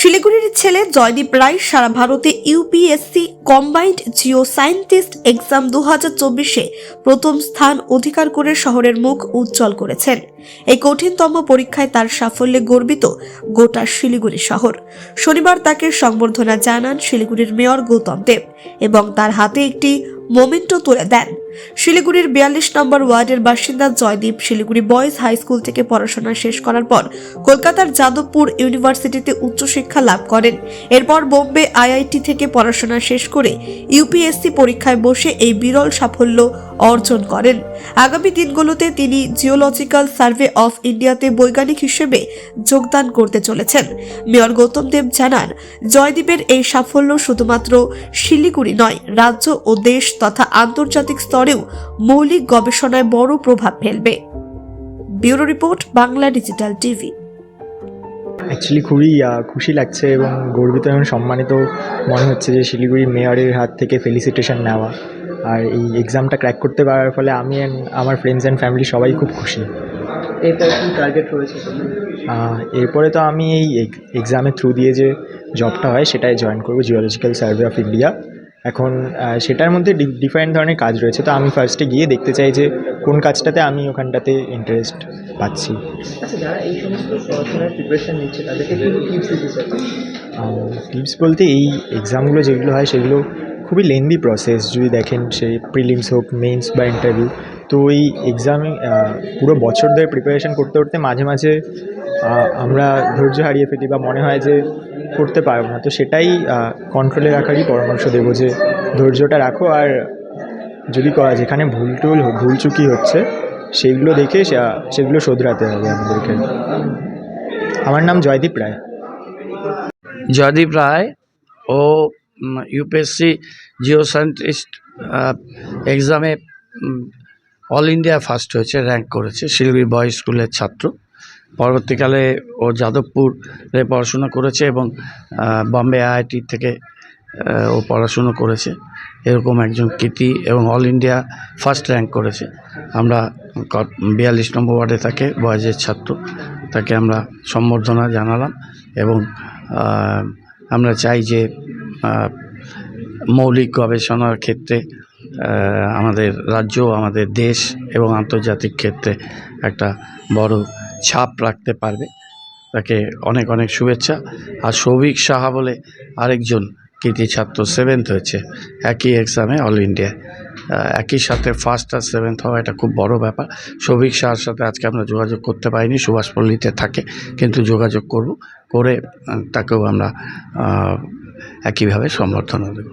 শিলিগুড়ির ছেলে জয়দীপ রায় সারা ভারতে UPSC combined geo scientist exam দু হাজার চব্বিশে প্রথম স্থান অধিকার করে শহরের মুখ উজ্জ্বল করেছেন। এই কঠিনতম পরীক্ষায় তার সাফল্যে গর্বিত গোটা শিলিগুড়ি শহর। শনিবার তাকে সংবর্ধনা জানান শিলিগুড়ির মেয়র গৌতম দেব এবং তার হাতে একটি মোমেন্টো তুলে দেন। শিলিগুড়ির বিয়াল্লিশ নম্বর ওয়ার্ডের বাসিন্দা Joydeep Siliguri boys high school থেকে পড়াশোনা শেষ করার পর কলকাতার যাদবপুর ইউনিভার্সিটিতে উচ্চশিক্ষা লাভ করেন। এরপর বোম্বে আইআইটি থেকে পড়াশোনা শেষ করে ইউপিএসসি পরীক্ষায় বসে এই বিরল সাফল্য অর্জন করেন। আগামী দিনগুলোতে তিনি জিওলজিক্যাল সার্ভে অফ ইন্ডিয়াতে বৈজ্ঞানিক হিসেবে যোগদান করতে চলেছেন। মেয়র গৌতম দেব জানান, জয়দীপের এই সাফল্য শুধুমাত্র শিলিগুড়ি নয়, রাজ্য ও দেশ তথা আন্তর্জাতিক স্তরেও মৌলিক গবেষণায় বড় প্রভাব ফেলবে। Bureau report Bangla digital TV. Actually খুবই খুশি লাগছে এবং গর্বিত এবং সম্মানিত মনে হচ্ছে যে শিলিগুড়ি মেয়রের হাত থেকে ফেলিসিটেশন নেওয়া। আর এই এক্সামটা ক্র্যাক করতে পারার ফলে আমি অ্যান্ড আমার ফ্রেন্ডস অ্যান্ড ফ্যামিলি সবাই খুব খুশি। এরপরে কি টার্গেট রয়েছে এরপরে তো আমি এই এক্সামের থ্রু দিয়ে যে জবটা হয় সেটাই জয়েন করব জিওলজিক্যাল সার্ভে অফ ইন্ডিয়া এখন সেটার মধ্যে ডিফারেন্ট ধরনের কাজ রয়েছে। তো আমি ফার্স্টে গিয়ে দেখতে চাই যে কোন কাজটাতে আমি ওখানটাতে ইন্টারেস্ট পাচ্ছি। আচ্ছা টিপস টিপস বলতে এই এক্সামগুলো যেগুলো হয় সেগুলো খুবই লেন্দি প্রসেস যদি দেখেন সে প্রিলিমস হোক মেন্স বা ইন্টারভিউ তো এই এক্সামে পুরো বছর ধরে প্রিপারেশন করতে করতে মাঝে মাঝে আমরা ধৈর্য হারিয়ে ফেলি বা মনে হয় যে করতে পারব না। তো সেটাই কন্ট্রোলে রাখারই পরামর্শ দেবো যে ধৈর্যটা রাখো আর যদি ক- যেখানে ভুল টুল, ভুল চুকি হচ্ছে সেইগুলো দেখে সেগুলো শোধরাতে হবে আমাদেরকে। আমার নাম জয়দীপ রায়। জয়দীপ রায় ও ইউপিএসসি জিও সায়েন্টিস্ট এক্সামে অল ইন্ডিয়া ফার্স্ট হয়েছে র্যাঙ্ক করেছে শিলিগুড়ি বয়েজ স্কুলের ছাত্র। পরবর্তীকালে ও যাদবপুরে পড়াশুনো করেছে এবং বম্বে আইআইটি থেকে ও পড়াশুনো করেছে। এরকম একজন কৃতি এবং অল ইন্ডিয়া ফার্স্ট র্যাঙ্ক করেছে। আমরা বিয়াল্লিশ নম্বর ওয়ার্ডে থাকে বয়েজের ছাত্র, তাকে আমরা সম্বর্ধনা জানালাম এবং আমরা চাই যে মৌলিক গবেষণার ক্ষেত্রে আমাদের রাজ্য, আমাদের দেশ এবং আন্তর্জাতিক ক্ষেত্রে একটা বড় ছাপ রাখতে পারবে। তাকে অনেক অনেক শুভেচ্ছা। আর সৌভিক সাহা বলে আরেকজন কৃতি ছাত্র সেভেন্থ হয়েছে, একই এক্সামে অল ইন্ডিয়া একই সাথে ফার্স্ট আর সেভেন্থ হওয়া এটা খুব বড় ব্যাপার। সৌভিক সাহার সাথে আজকে আমরা যোগাযোগ করতে পারিনি সুভাষপল্লীতে থাকে, কিন্তু যোগাযোগ করব। করে তাকেও আমরা একইভাবে সম্বর্ধনা দেবো।